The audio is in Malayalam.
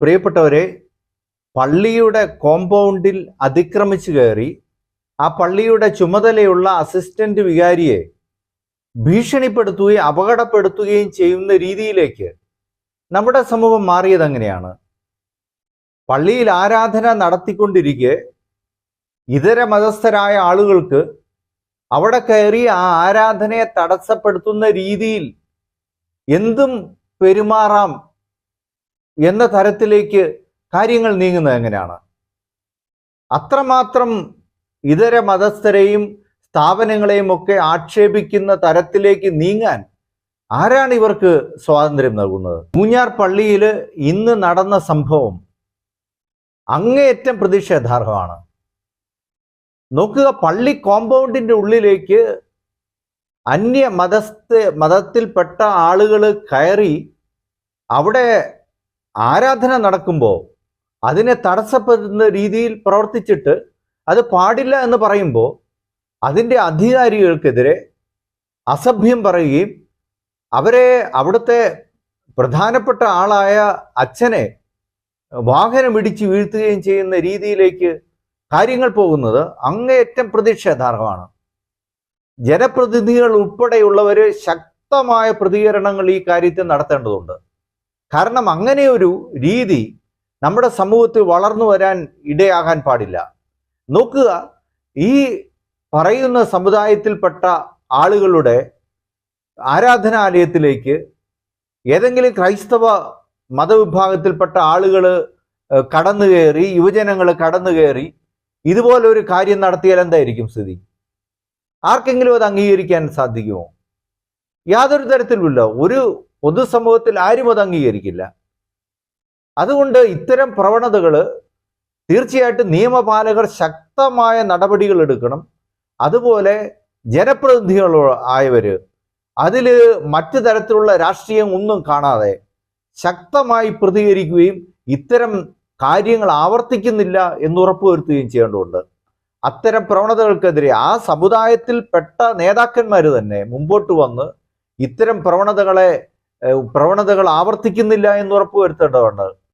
പ്രിയപ്പെട്ടവരെ പള്ളിയുടെ കോമ്പൗണ്ടിൽ അതിക്രമിച്ചു കയറി ആ പള്ളിയുടെ ചുമതലയുള്ള അസിസ്റ്റന്റ് വികാരിയെ ഭീഷണിപ്പെടുത്തുകയും അപകടപ്പെടുത്തുകയും ചെയ്യുന്ന രീതിയിലേക്ക് നമ്മുടെ സമൂഹം മാറിയത് അങ്ങനെയാണ് പള്ളിയിൽ ആരാധന നടത്തിക്കൊണ്ടിരിക്കെ ഇതര മതസ്ഥരായ ആളുകൾക്ക് അവിടെ കയറി ആ ആരാധനയെ തടസ്സപ്പെടുത്തുന്ന രീതിയിൽ എന്തും പെരുമാറാം എന്ന തരത്തിലേക്ക് കാര്യങ്ങൾ നീങ്ങുന്നത് എങ്ങനെയാണ്? അത്രമാത്രം ഇതര മതസ്ഥരെയും സ്ഥാപനങ്ങളെയും ഒക്കെ ആക്ഷേപിക്കുന്ന തരത്തിലേക്ക് നീങ്ങാൻ ആരാണ് ഇവർക്ക് സ്വാതന്ത്ര്യം നൽകുന്നത്? മൂഞ്ഞാർ പള്ളിയിൽ ഇന്ന് നടന്ന സംഭവം അങ്ങേയറ്റം പ്രതിഷേധാർഹമാണ് നോക്കുക പള്ളി കോമ്പൗണ്ടിന്റെ ഉള്ളിലേക്ക് അന്യ മതസ്ഥ മതത്തിൽപ്പെട്ട ആളുകൾ കയറി അവിടെ ആരാധന നടക്കുമ്പോൾ അതിനെ തടസ്സപ്പെടുന്ന രീതിയിൽ പ്രവർത്തിച്ചിട്ട് അത് പാടില്ല എന്ന് പറയുമ്പോൾ അതിന്റെ അധികാരികൾക്കെതിരെ അസഭ്യം പറയുകയും അവരെ അവിടുത്തെ പ്രധാനപ്പെട്ട ആളായ അച്ഛനെ വാഹനം ഇടിച്ച് വീഴ്ത്തുകയും ചെയ്യുന്ന രീതിയിലേക്ക് കാര്യങ്ങൾ പോകുന്നത് അങ്ങേയറ്റം പ്രതിഷേധാർഹമാണ് ജനപ്രതിനിധികൾ ഉൾപ്പെടെയുള്ളവർ ശക്തമായ പ്രതികരണങ്ങൾ ഈ കാര്യത്തിൽ നടത്തേണ്ടതുണ്ട്. കാരണം അങ്ങനെ ഒരു രീതി നമ്മുടെ സമൂഹത്തിൽ വളർന്നു വരാൻ ഇടയാകാൻ പാടില്ല. നോക്കുക ഈ പറയുന്ന സമുദായത്തിൽപ്പെട്ട ആളുകളുടെ ആരാധനാലയത്തിലേക്ക് ഏതെങ്കിലും ക്രൈസ്തവ മതവിഭാഗത്തിൽപ്പെട്ട ആളുകൾ കടന്നു കയറി യുവജനങ്ങൾ കടന്നു കയറി ഇതുപോലെ ഒരു കാര്യം നടത്തിയാൽ എന്തായിരിക്കും സ്ഥിതി? ആർക്കെങ്കിലും അത് അംഗീകരിക്കാൻ സാധിക്കുമോ? യാതൊരു തരത്തിലുമില്ല. ഒരു പൊതുസമൂഹത്തിൽ ആരും അത് അംഗീകരിക്കില്ല. അതുകൊണ്ട് ഇത്തരം പ്രവണതകൾ തീർച്ചയായിട്ടും നിയമപാലകർ ശക്തമായ നടപടികൾ എടുക്കണം. അതുപോലെ ജനപ്രതിനിധികൾ ആയവര് അതിൽ മറ്റു തരത്തിലുള്ള രാഷ്ട്രീയം ഒന്നും കാണാതെ ശക്തമായി പ്രതികരിക്കുകയും ഇത്തരം കാര്യങ്ങൾ ആവർത്തിക്കുന്നില്ല എന്ന് ഉറപ്പുവരുത്തുകയും ചെയ്യേണ്ടതുണ്ട്. അത്തരം പ്രവണതകൾക്കെതിരെ ആ സമുദായത്തിൽപ്പെട്ട നേതാക്കന്മാർ തന്നെ മുമ്പോട്ട് വന്ന് ഇത്തരം പ്രവണതകളെ പ്രവണതകൾ ആവർത്തിക്കുന്നില്ല എന്ന് ഉറപ്പുവരുത്തേണ്ടതുണ്ട്.